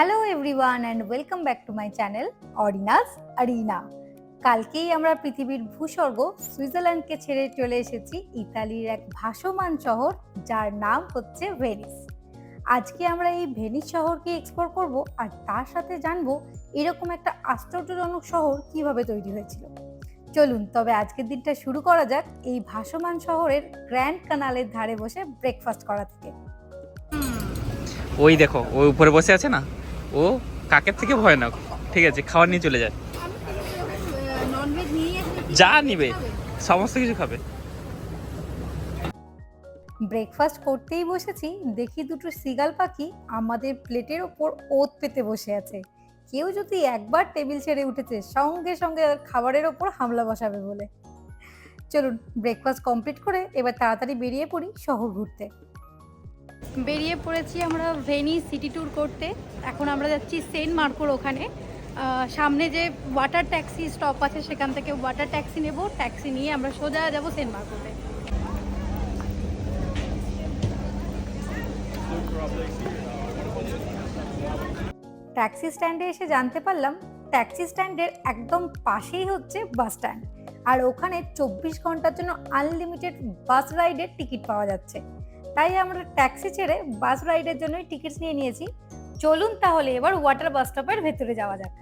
Hello everyone and welcome back to my channel Arina's Arina কালকেই আমরা পৃথিবীর ভূস্বর্গ সুইজারল্যান্ডকে ছেড়ে চলে এসেছি ইতালির এক ভাসমান শহর যার নাম হচ্ছে ভেনিস। আজকে আমরা এই ভেনিস শহরকে এক্সপ্লোর করব আর তার সাথে জানব এরকম একটা আশ্চর্যজনক শহর কীভাবে তৈরি হয়েছিল। চলুন, তবে আজকের দিনটা শুরু করা যাক এই ভাসমান শহরের গ্র্যান্ড কানালের ধারে বসে ব্রেকফাস্ট করা থেকে। ওই দেখো, ওই উপরে বসে আছে না? ও কাকের থেকে ভয়ানক। ঠিক আছে খাবার নিয়ে চলে যায়। যা নিবে, সমস্ত কিছু খাবে। ব্রেকফাস্ট করতেই বসেছি, দেখি দুটো সিগাল পাখি আমাদের প্লেটের ওপর ওত পেতে বসে আছে। কেউ যদি একবার টেবিল ছেড়ে উঠেছে, সঙ্গে সঙ্গে খাবারের ওপর হামলা বসাবে বলে। চলুন, ব্রেকফাস্ট কমপ্লিট করে এবার তাড়াতাড়ি বেরিয়ে পড়ি শহর ঘুরতে। বেরিয়ে পড়েছি আমরা ভেনি সিটি ট্যুর করতে। এখন আমরা যাচ্ছি সেন্ট মার্কোর ওখানে। সামনে যে ওয়াটার ট্যাক্সি স্টপ আছে, সেখান থেকে ওয়াটার ট্যাক্সি নেব। ট্যাক্সি নিয়ে আমরা সোজা যাব সেন্ট মার্কোতে। ট্যাক্সি স্ট্যান্ডে এসে জানতে পারলাম, ট্যাক্সি স্ট্যান্ডের একদম পাশেই হচ্ছে বাস স্ট্যান্ড। আর ওখানে চব্বিশ ঘণ্টার জন্য আনলিমিটেড বাস রাইডের টিকিট পাওয়া যাচ্ছে। তাই আমরা ট্যাক্সি ছেড়ে বাস রাইডের জন্যই টিকিট নিয়ে নিয়েছি। চলুন তাহলে এবার ওয়াটার বাস স্টপের ভেতরে যাওয়া যাক।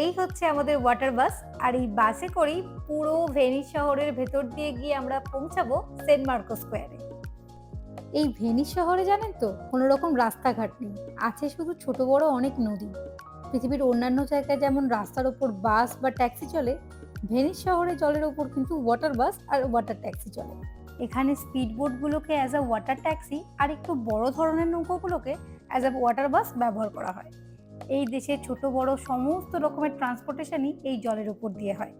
এই হচ্ছে আমাদের ওয়াটার বাস আর এই বাসে করেই পুরো ভেনিস শহরের ভেতর দিয়ে গিয়ে আমরা পৌঁছাবো সেন্ট মার্কো স্কোয়ারে। এই ভেনিস শহরে জানেন তো, কোনো রকম রাস্তাঘাট নেই। আছে শুধু ছোট বড় অনেক নদী। পৃথিবীর অন্যান্য জায়গায় যেমন রাস্তার ওপর বাস বা ট্যাক্সি চলে ভেনিস শহরে জলের ওপর কিন্তু ওয়াটার বাস আর ওয়াটার ট্যাক্সি চলে। এখানে স্পিড বোটগুলোকে অ্যাজ আ ওয়াটার ট্যাক্সি আর একটু বড় ধরনের নৌকোগুলোকে অ্যাজ আ ওয়াটার বাস ব্যবহার করা হয়। এই দেশে ছোট, বড় সমস্ত রকমের ট্রান্সপোর্টেশনই এই জলের উপর দিয়ে হয়।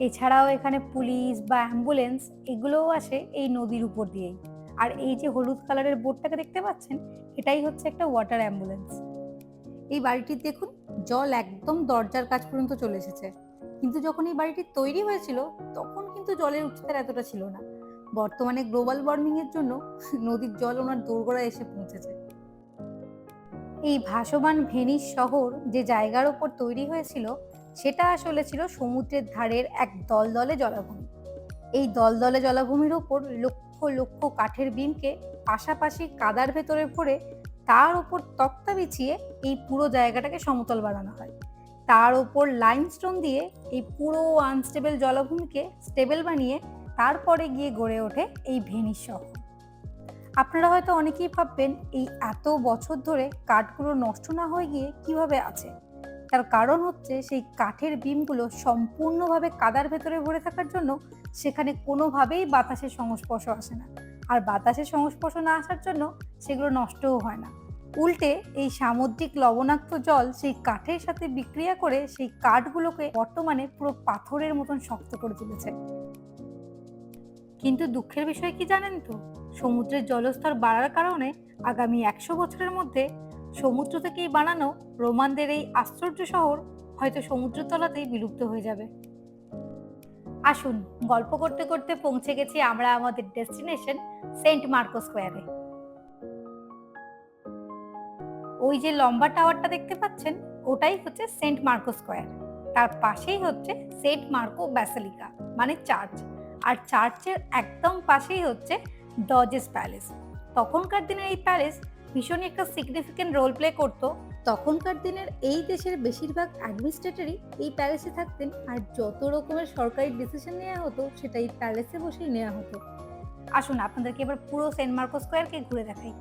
এছাড়াও এখানে পুলিশ বা অ্যাম্বুলেন্স এগুলোও আসে এই নদীর উপর দিয়েই। আর এই যে হলুদ কালারের বোর্ডটাকে দেখতে পাচ্ছেন, এটাই হচ্ছে একটা ওয়াটার অ্যাম্বুলেন্স এই বাড়িটির দেখুন, জল একদম দরজার কাছ পর্যন্ত চলে এসেছে। কিন্তু যখন এই বাড়িটি তৈরি হয়েছিল, তখন কিন্তু জলের উচ্চতার এতটা ছিল না। বর্তমানে গ্লোবাল ওয়ার্মিং এর জন্য নদীর জল ওনার দোরগোড়ায় এসে পৌঁছেছে। এই ভাসমান ভেনিস শহর যে জায়গার ওপর তৈরি হয়েছিল, সেটা আসলে ছিল সমুদ্রের ধারের এক দলদলে জলাভূমি। এই দলদলে জলাভূমির ওপর লক্ষ লক্ষ কাঠের বিমকে পাশাপাশি কাদার ভেতরে ভরে তার ওপর তক্তা বিছিয়ে এই পুরো জায়গাটাকে সমতল বানানো হয়। তার ওপর লাইমস্টোন দিয়ে এই পুরো আনস্টেবল জলাভূমিকে স্টেবল বানিয়ে তারপরে গিয়ে গড়ে ওঠে এই ভেনিস শহর। আপনারা হয়তো অনেকেই ভাববেন, এই এত বছর ধরে কাঠগুলো নষ্ট না হয়ে গিয়ে কীভাবে আছে? তার কারণ হচ্ছে সেই কাঠের বিমগুলো সম্পূর্ণভাবে কাদার ভেতরে ভরে থাকার জন্য সেখানে কোনোভাবেই বাতাসের সংস্পর্শ আসে না। আর বাতাসের সংস্পর্শ না আসার জন্য সেগুলো নষ্টও হয় না। উল্টে এই সামুদ্রিক লবণাক্ত জল সেই কাঠের সাথে বিক্রিয়া করে সেই কাঠগুলোকে বর্তমানে পুরো পাথরের মতন শক্ত করে তুলেছে। কিন্তু দুঃখের বিষয় কি জানেন তো? সমুদ্রের জলস্তর বাড়ার কারণে আগামী একশো বছরের মধ্যে সমুদ্র থেকেই বানানো রোমানদের এই আশ্চর্য শহর হয়তো সমুদ্রের তলাতেই বিলুপ্ত হয়ে যাবে। আসুন, গল্প করতে করতে পৌঁছে গেছি আমরা আমাদের ডেস্টিনেশন সেন্ট মার্কো স্কোয়ারে। ওই যে লম্বা টাওয়ারটা দেখতে পাচ্ছেন, ওটাই হচ্ছে সেন্ট মার্কো স্কোয়ার। তার পাশেই হচ্ছে সেন্ট মার্কো ব্যাসেলিকা মানে চার্চ। আর চার্চের একদম পাশেই হচ্ছে ডজেস প্যালেস। তখনকার দিনের এই প্যালেস ভীষণই একটা সিগনিফিকেন্ট রোল প্লে করতো। তখনকার দিনের এই দেশের বেশিরভাগ অ্যাডমিনিস্ট্রেটরই এই প্যালেসে থাকতেন, আর যত রকমের সরকারি ডিসিশন নেওয়া হতো, সেটা এই প্যালেসে বসেই নেওয়া হতো। আসুন, আপনাদেরকে এবার পুরো সেন্ট মার্কো স্কোয়ারকে ঘুরে দেখাই।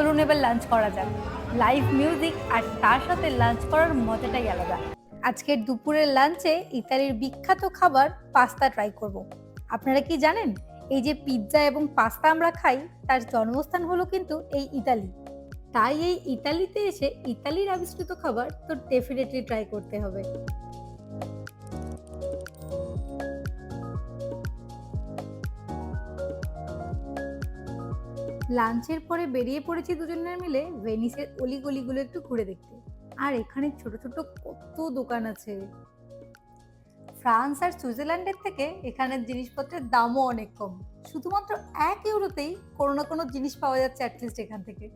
এবার লাঞ্চ করা যাক। লাইভ মিউজিক আর তার সাথে লাঞ্চ করার মজাটাই আলাদা। আজকের দুপুরের লাঞ্চে ইতালির বিখ্যাত খাবার পাস্তা ট্রাই করব। আপনারা কি জানেন? এই যে পিৎজা এবং পাস্তা আমরা খাই, তার জন্মস্থান হলো কিন্তু এই ইতালি। তাই এই ইতালিতে এসে ইতালির আবিষ্কৃত খাবার তো ডেফিনেটলি ট্রাই করতে হবে। লাঞ্চের পরে বেরিয়ে পড়েছি দুজনের মিলে ভেনিসের অলিগলিগুলো একটু ঘুরে দেখতে। আর এখানে ছোট ছোট কত দোকান আছে। ফ্রান্স আর সুইজারল্যান্ডের থেকে এখানের জিনিসপত্রের দামও অনেক কম। শুধুমাত্র এক ইউরোতেই কোনো না কোনো জিনিস পাওয়া যাচ্ছে অ্যাটলিস্ট এখান থেকে।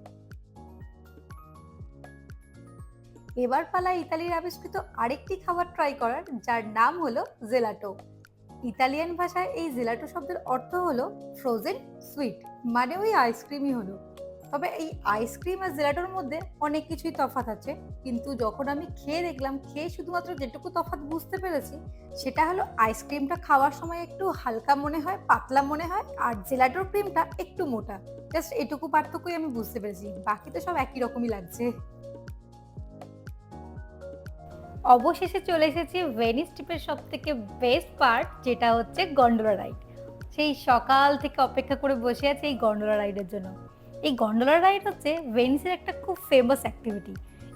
এবার পালা ইতালির আবিষ্কৃত আরেকটি খাবার ট্রাই করার, যার নাম হলো জেলাটো ইতালিয়ান ভাষায় এই জেলাটো শব্দের অর্থ হলো ফ্রোজেন সুইট মানে ওই আইসক্রিমই হলো। তবে এই আইসক্রিম আর জেলাটোর মধ্যে অনেক কিছুই তফাৎ আছে। কিন্তু যখন আমি খেয়ে দেখলাম, খেয়ে শুধুমাত্র যেটুকু তফাৎ বুঝতে পেরেছি, সেটা হলো আইসক্রিমটা খাওয়ার সময় একটু হালকা মনে হয়, পাতলা মনে হয়, আর জেলাটোর ক্রিমটা একটু মোটা। জাস্ট এটুকু পার্থক্যই আমি বুঝতে পেরেছি। বাকি তো সব একই রকমই লাগছে। অবশেষে চলে এসেছি ভেনিস ট্রিপের সব থেকে বেস্ট পার্ট যেটা হচ্ছে গন্ডোলা রাইড সেই সকাল থেকে অপেক্ষা করে বসে আছে এই গন্ডোলা রাইডের জন্য। এই গন্ডোলা রাইড হচ্ছে ভেনিসের একটা খুব ফেমাস অ্যাক্টিভিটি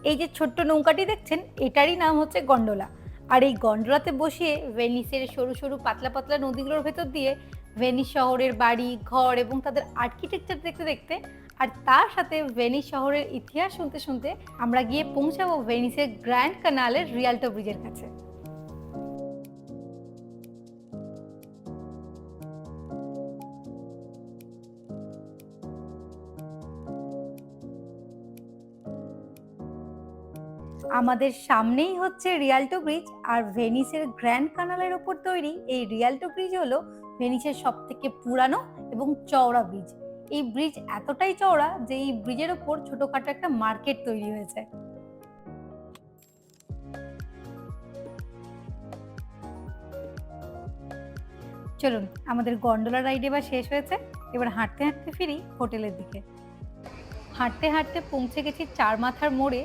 এই যে ছোট্ট নৌকাটি দেখছেন, এটারই নাম হচ্ছে গন্ডোলা আর এই গন্ডোলাতে বসিয়ে ভেনিসের সরু সরু পাতলা পাতলা নদীগুলোর ভেতর দিয়ে ভেনিস শহরের বাড়ি, ঘর এবং তাদের আর্কিটেকচার দেখতে দেখতে আর তার সাথে ভেনিস শহরের ইতিহাস শুনতে শুনতে আমরা গিয়ে পৌঁছাবো ভেনিসের গ্র্যান্ড কানালের রিয়ালটো ব্রিজের কাছে। আমাদের সামনেই হচ্ছে রিয়ালটো ব্রিজ আর ভেনিসের গ্র্যান্ড কানালের ওপর তৈরি এই রিয়াল্টো ব্রিজ হলো ভেনিসের সব থেকে পুরানো এবং চওড়া ব্রিজ। এই ব্রিজ এতটাই চওড়া যে এই ব্রিজের ওপর ছোটখাটো একটা মার্কেট তৈরি হয়েছে। চলুন, আমাদের গন্ডোলা রাইড এবার শেষ হয়েছে। এবার হাঁটতে হাঁটতে ফিরি হোটেলের দিকে। হাঁটতে হাঁটতে পৌঁছে গেছি চার মাথার মোড়ে।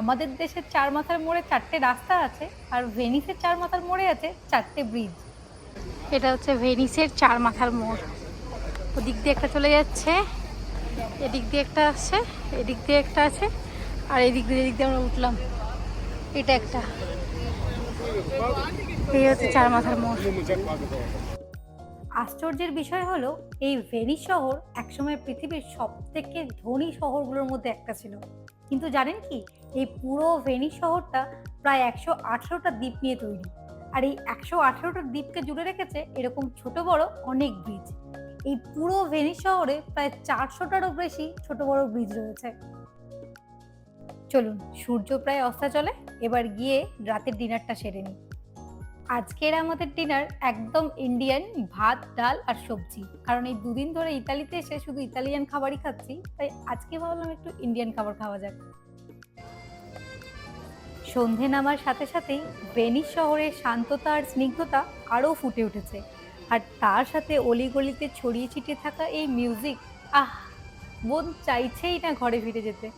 আমাদের দেশের চার মাথার মোড়ে চারটে রাস্তা আছে আর ভেনিসের চার মাথার মোড়ে আছে চারটে ব্রিজ এটা হচ্ছে ভেনিসের চার মাথার মোড়। ওদিক দিয়ে একটা চলে যাচ্ছে, এদিক দিয়ে একটা আসছে এদিক দিয়ে একটা আছে, আর এদিক দিয়ে এদিক দিয়ে আমরা উঠলাম। এটা একটা। এই হচ্ছে চার মাথার মোড়। আশ্চর্যের বিষয় হলো, এই ভেনিস শহর একসময় পৃথিবীর সব থেকে ধনী শহরগুলোর মধ্যে একটা ছিল। কিন্তু জানেন কি, এই পুরো ভেনিস শহরটা প্রায় একশো আঠেরোটা দ্বীপ নিয়ে তৈরি। আর এই একশো আঠেরোটা দ্বীপকে জুড়ে রেখেছে এরকম ছোট বড় অনেক ব্রিজ এই পুরো ভেনিস শহরে প্রায় চারশোটারও বেশি ছোট বড় ব্রিজ রয়েছে। চলুন, সূর্য প্রায় অস্তা চলে, এবার গিয়ে রাতের ডিনারটা সেরে নিই। আজকের আমাদের ডিনার একদম ইন্ডিয়ান ভাত, ডাল আর সবজি। কারণ এই দুদিন ধরে ইতালিতে এসে শুধু ইতালিয়ান খাবারই খাচ্ছি, তাই আজকে ভাবলাম একটু ইন্ডিয়ান খাবার খাওয়া যাক। সন্ধে নামার সাথে সাথেই ভেনিস শহরের শান্ততা আর স্নিগ্ধতা আরও ফুটে উঠেছে। আর তার সাথে অলিগলিতে ছড়িয়ে ছিটিয়ে থাকা এই মিউজিক আহ, মন চাইছেই না ঘরে ফিরে যেতে।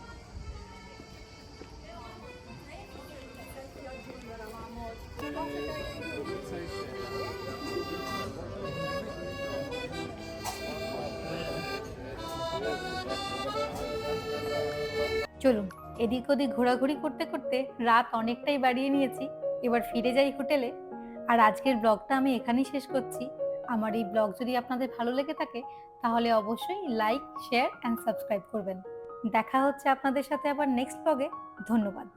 চলুন, এদিক ওদিক ঘোরাঘুরি করতে করতে রাত অনেকটাই বাড়িয়ে নিয়েছি। এবার ফিরে যাই হোটেলে। আর আজকের ব্লগটা আমি এখানেই শেষ করছি। আমার এই ব্লগ যদি আপনাদের ভালো লেগে থাকে, তাহলে অবশ্যই লাইক, শেয়ার অ্যান্ড সাবস্ক্রাইব করবেন। দেখা হচ্ছে আপনাদের সাথে আবার নেক্সট ব্লগে ধন্যবাদ।